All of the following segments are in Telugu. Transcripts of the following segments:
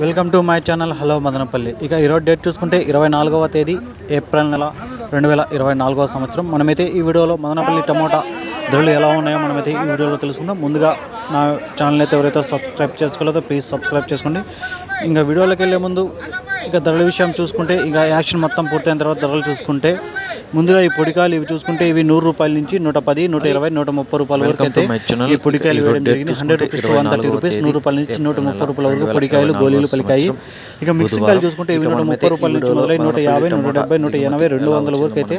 Welcome to my channel. Hello Madanapalle. ఇక ఈరోజు డేట్ చూసుకుంటే ఇరవై నాలుగవ తేదీ ఏప్రిల్ నెల రెండు వేల ఇరవై నాలుగవ సంవత్సరం. మనమైతే ఈ వీడియోలో మదనపల్లి టమోటా ధరలు ఎలా ఉన్నాయో మనమైతే ఈ వీడియోలో తెలుసుకుందాం. ముందుగా నా ఛానల్ అయితే ఎవరైతే సబ్స్క్రైబ్ చేసుకోలేదో ప్లీజ్ సబ్స్క్రైబ్ చేసుకోండి. ఇంకా వీడియోలోకి వెళ్ళే ముందు ఇక ధరల విషయం చూసుకుంటే ఇక యాక్షన్ మొత్తం పూర్తయిన తర్వాత ధరలు చూసుకుంటే ముందుగా ఈ పొడికాయలు ఇవి చూసుకుంటే ఇవి నూరు రూపాయల నుంచి నూట పది నూట ఇరవై నూట ముప్పై రూపాయల వరకు అయితే ఈ పొడికాయలు వేయడం జరిగింది. Hundred rupees to one thirty rupees నూరు రూపాయల నుంచి నూట ముప్పై రూపాయల వరకు పొడికాయలు గోళీలు పలికాయి. ఇక మిక్సింగ్ కాయలు చూసుకుంటే ఇవి నూట ముప్పై రూపాయల నుంచి మొదలై నూట యాభై నూట డెబ్బై నూట ఎనభై రెండు వందల వరకు అయితే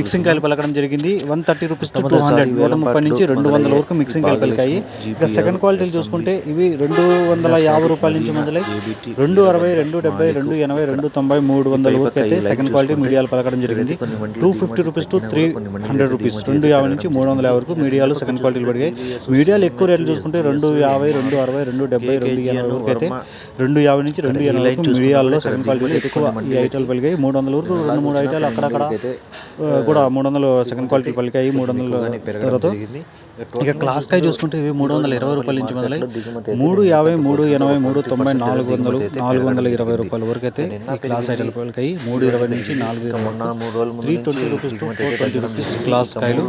మిక్సింగ్ కాయలు పలకడం జరిగింది. One thirty rupees to two hundred నూట ముప్పై నుంచి రెండు వందల వరకు మిక్సింగ్ కాయలు పలికాయి. ఇక సెకండ్ క్వాలిటీలు చూసుకుంటే ఇవి రెండు వందల యాభై రూపాయల నుంచి మొదలై రెండు అరవై రెండు డెబ్బై రెండు ఎనభై రెండు తొంభై మూడు వందల వరకు అయితే సెకండ్ క్వాలిటీ మీడియాలు పలకడం జరిగింది. Two fifty rupees to three hundred rupees రెండు యాభై నుంచి మూడు వందల యాభై వరకు మీడియాలు సెకండ్ క్వాలిటీలు పడిగాయి. మీడియాలు ఎక్కువ రేట్లు చూసుకుంటే రెండు యాభై రెండు అరవై రెండు డెబ్బై రెండు ఎనభై వరకు అయితే రెండు యాభై నుంచి రెండు ఎనభై వరకు మీడియాల్లో సెకండ్ క్వాలిటీ ఎక్కువ ఈ ఐటాలు పలికాయి మూడు వందల వరకు రెండు మూడు ఐటాలు అక్కడక్కడ కూడా మూడు వందలు సెకండ్ క్వాలిటీ పలికాయి మూడు వందల తర్వాత ఇక క్లాస్ కాయ చూసుకుంటే ఇవి మూడు వందల ఇరవై రూపాయల నుంచి మొదలై మూడు యాభై మూడు ఎనభై మూడు తొంభై నాలుగు వందలు నాలుగు వందల ఇరవై రూపాయల వరకు అయితే ఈ క్లాస్ ఐటల్ పలికాయి మూడు ఇరవై నుంచి నాలుగు ఇరవై three twenty rupees to four twenty rupees class కాయలు.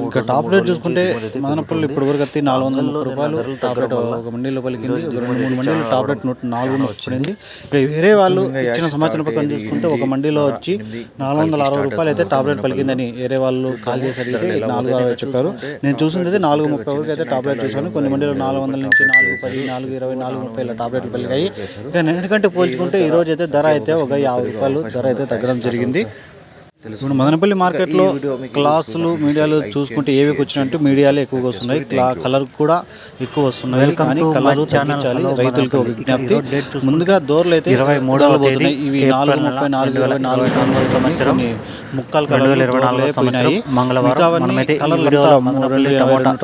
ఇంకా టాప్ రేట్ చూసుకుంటే మదనపల్లి ఇప్పటి వరకు అయితే నాలుగు వందల ముప్పై రూపాయలు టాప్ రేట్ ఒక మండీలో పలికింది రెండు మూడు మండీలు టాప్ రేట్ నూట నాలుగు నూట పడింది ఇక వేరే వాళ్ళు ఇచ్చిన సమాచారం ప్రకారం చూసుకుంటే ఒక మండీలో వచ్చి నాలుగు వందల అరవై రూపాయలు అయితే టాప్ రేట్ పలికిందని వేరే వాళ్ళు కాల్ చేసి అడిగితే నాలుగు అరవై చెప్పారు. నేను చూసింది అయితే నాలుగు ముప్పై వరకు అయితే టాప్ రేట్ చూసాను కొన్ని మండీలో నాలుగు వందల నుంచి నాలుగు పది నాలుగు ఇరవై నాలుగు ముప్పై ఇలా రేట్లు పలికాయి. ఇక ఎందుకంటే పోల్చుకుంటే ఈ రోజు అయితే ధర అయితే ఒక యాభై రూపాయలు ధర అయితే తగ్గడం జరిగింది. ఇప్పుడు మదనపల్లి మార్కెట్లో క్లాసులు మీడియాలు చూసుకుంటే ఏవి వచ్చినట్టు మీడియాలు ఎక్కువగా వస్తున్నాయి. క్లా కలర్ కూడా ఎక్కువ వస్తున్నాయి. కానీ కలర్ తగ్గించాలి రైతులకు ఒక విజ్ఞప్తి. ముందుగా దోర్లు అయితే ఇరవై మూడు పోతున్నాయి ఇవి నాలుగు ముప్పై నాలుగు ఇరవై నాలుగు నాలుగు సంవత్సరం. ముక్కలు కలర్ ఇరవై నాలుగు పోయినాయి. మంగళవారం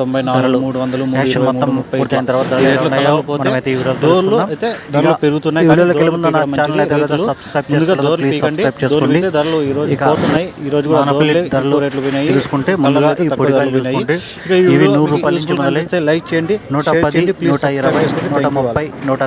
తొంభై నాలుగు మూడు వందలు అయితే ధరలు పెరుగుతున్నాయి ధరలు ఈ రోజు పోతున్నాయి ఈ రోజు కూడా రేట్లు పోయినాయి. చూసుకుంటే ముందుగా ఈ పొడి కాయలు ఇవి నూరు రూపాయల నుంచి లైక్ చేయండి నూట పది నూట ఇరవై నూట ముప్పై నూట